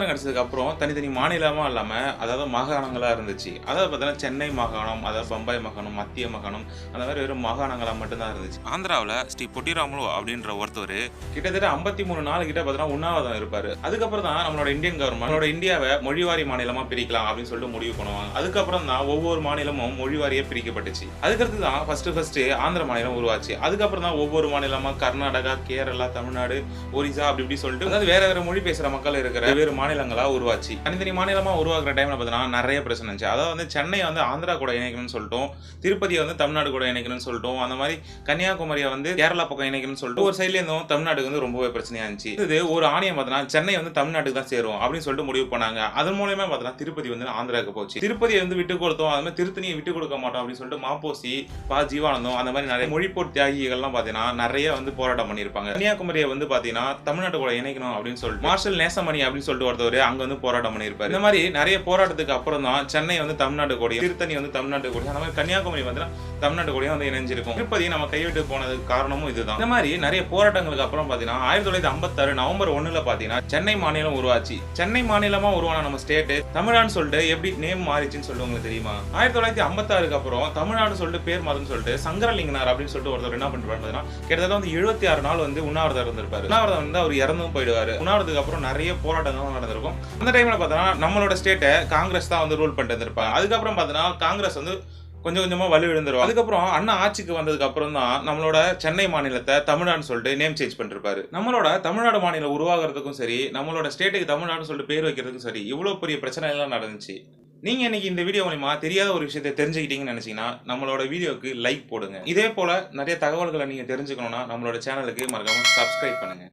சுதந்திரம் கிடைச்சதுக்கு அப்புறம் தனித்தனி மாநிலமா இல்லாம அதாவது மாகாணங்களா இருந்துச்சு. அதாவது பார்த்தீங்கன்னா சென்னை மாகாணம் அதாவது பம்பாய் மாகாணம் மத்திய மாகாணம் அந்த மாதிரி வெறும் மாகாணங்களா மட்டும்தான் இருந்துச்சு. ஆந்திராவில் ஸ்ரீ பொட்டிராமலு அப்படின்ற ஒருத்தர் கிட்டத்தட்ட ஐம்பத்தி மூணு நாள் கிட்ட பார்த்தீங்கன்னா உண்ணாவிரதம் இருப்பார். அதுக்கப்புறம் தான் நம்மளோட இந்தியன் கவர்மெண்ட் நம்மளோட இந்தியாவை மொழிவாரி மாநிலமா பிரிக்கலாம் அப்படின்னு சொல்லிட்டு முடிவு பண்ணுவாங்க. அதுக்கப்புறம் தான் ஒவ்வொரு மாநிலமும் மொழிவாரியே பிரிக்கப்பட்டுச்சு. அதுக்கடுத்து தான் ஃபர்ஸ்ட் ஃபர்ஸ்ட் ஆந்திர மாநிலம் உருவாச்சு. அதுக்கப்புறம் தான் ஒவ்வொரு மாநிலமா கர்நாடகா கேரளா தமிழ்நாடு ஒரிசா அப்படி இப்படி சொல்லிட்டு அதாவது வேற வேற மொழி பேசுகிற மக்கள் இருக்கிற வெவ்வேறு மாநிலங்களாக உருவாச்சு. தனித்தனி மாநிலமா உருவாக்குற டைமில் பார்த்தீங்கன்னா நிறைய பிரச்சனை இருந்துச்சு. அதாவது வந்து சென்னை வந்து ஆந்திரா கூட இணைக்கணும்னு சொல்லிட்டோம். திருப்பதியை வந்து தமிழ்நாடு கூட இணைக்கணும்னு சொல்லிட்டோம். அந்த மாதிரி கன்னியாகுமரியை வந்து கேரளா பக்கம் இணைக்கணும்னு சொல்லிட்டு ஒரு சைட்ல இருந்தும் தமிழ்நாடுக்கு வந்து ரொம்பவே பிரச்சனையாக இருந்துச்சு. இது ஒரு ஆணையம் பார்த்தீங்கன்னா சென்னை வந்து தமிழ்நாட்டுக்கு தான் சேரும் அப்படின்னு சொல்லிட்டு முடிவு பண்ணாங்க. அதன் மூலயமா பார்த்தீங்கன்னா திருப்பதி வந்து ஆந்திராவுக்கு போச்சு. திருப்பதியை வந்து விட்டு கொடுத்தோம். அது மாதிரி திருத்தணியை விட்டு கொடுக்க மாட்டோம் அப்படின்னு சொல்லிட்டு மாப்போசி பா ஜீவானந்தம் அந்த மாதிரி நிறைய மொழிப்போர் தியாகிகள்லாம் பார்த்தீங்கன்னா நிறைய வந்து போராட்டம் பண்ணியிருப்பாங்க. கன்னியாகுமரியை வந்து பார்த்தீங்கன்னா தமிழ்நாட்டு கூட இணைக்கணும் அப்படின்னு சொல்லிட்டு மார்ஷல் நேசமணி அப்படின்னு சொல்லிட்டு ஒருத்தவர் அங்கே வந்து போராட்டம் பண்ணியிருப்பாரு. இந்த மாதிரி நிறைய போராட்டத்துக்கு அப்புறம் தான் சென்னை வந்து தமிழ்நாடு கூடிய திருத்தணி வந்து தமிழ்நாடு கூடிய அந்த மாதிரி கன்னியாகுமரி வந்து தமிழ்நாடு கூடயும் வந்து இணைஞ்சிருக்கும். திருப்பதி நம்ம கைவிட்டு போனதுக்கு காரணமும் இதுதான். இந்த மாதிரி நிறைய போராட்டங்களுக்கு அப்புறம் பார்த்தீங்கன்னா ஆயிரத்தி தொள்ளாயிரத்தி ஐம்பத்தாறு நவம்பர் ஒன்றில் பார்த்தீங்கன்னா சென்னை மாநிலம் உருவாச்சு. சென்னை மாநிலமாக உருவான நம்ம ஸ்டேட்டு தமிழ்நாடுன்னு சொல்லிட்டு எப்படி நேம் மாறிச்சுன்னு சொல்லிட்டு உங்களுக்கு தெரியுமா? ஆயிரத்தி தொள்ளாயிரத்தி ஐம்பத்தாறுக்கு அப்புறம் தமிழ்நாடு சொல்லிட்டு பேர் மாறுன்னு சொல்லிட்டு சங்கரலிங்கனார் அப்படின்னு சொல்லிட்டு ஒருத்தர் என்ன பண்ணிருப்பாரு கிட்டத்தட்ட வந்து எழுபத்தி ஆறு நாள் வந்து உண்ணாவிரதம் இருந்திருப்பாரு. உண்ணாவிரதம் வந்து அவர் இறந்தும் போயிடுவார். உண்ணாவிரதத்துக்கு அப்புறம் நிறைய போராட்டங்கள் நடந்திருக்கும். அந்த டைமில் பார்த்தோன்னா நம்மளோட ஸ்டேட்டை காங்கிரஸ் தான் வந்து ரூல் பண்ணிட்டு இருந்திருப்பாங்க அதுக்கப்புறம் பார்த்தோன்னா காங்கிரஸ் வந்து கொஞ்சம் கொஞ்சமாக வலு விழுந்துரும். அதுக்கப்புறம் அண்ணா ஆட்சிக்கு வந்ததுக்கு அப்புறம் தான் நம்மளோட சென்னை மாநிலத்தை தமிழ்நாடுன்னு சொல்லிட்டு நேம் சேஞ்ச் பண்ணிருப்பாரு. நம்மளோட தமிழ்நாடு மாநிலம் உருவாகிறதுக்கும் சரி நம்மளோட ஸ்டேட்டுக்கு தமிழ்நாடுன்னு சொல்லிட்டு பேர் வைக்கிறதுக்கும் சரி இவ்வளோ பெரிய பிரச்சனை எல்லாம் நடந்துச்சு. நீங்கள் இன்னைக்கு இந்த வீடியோ மூலிமா தெரியாத ஒரு விஷயத்தை தெரிஞ்சுக்கிட்டீங்கன்னு நினச்சிங்கன்னா நம்மளோட வீடியோக்கு லைக் போடுங்க. இதே போல் நிறைய தகவல்களை நீங்கள் தெரிஞ்சுக்கணும்னா நம்மளோட சேனலுக்கு மறக்காமல் சப்ஸ்கிரைப் பண்ணுங்கள்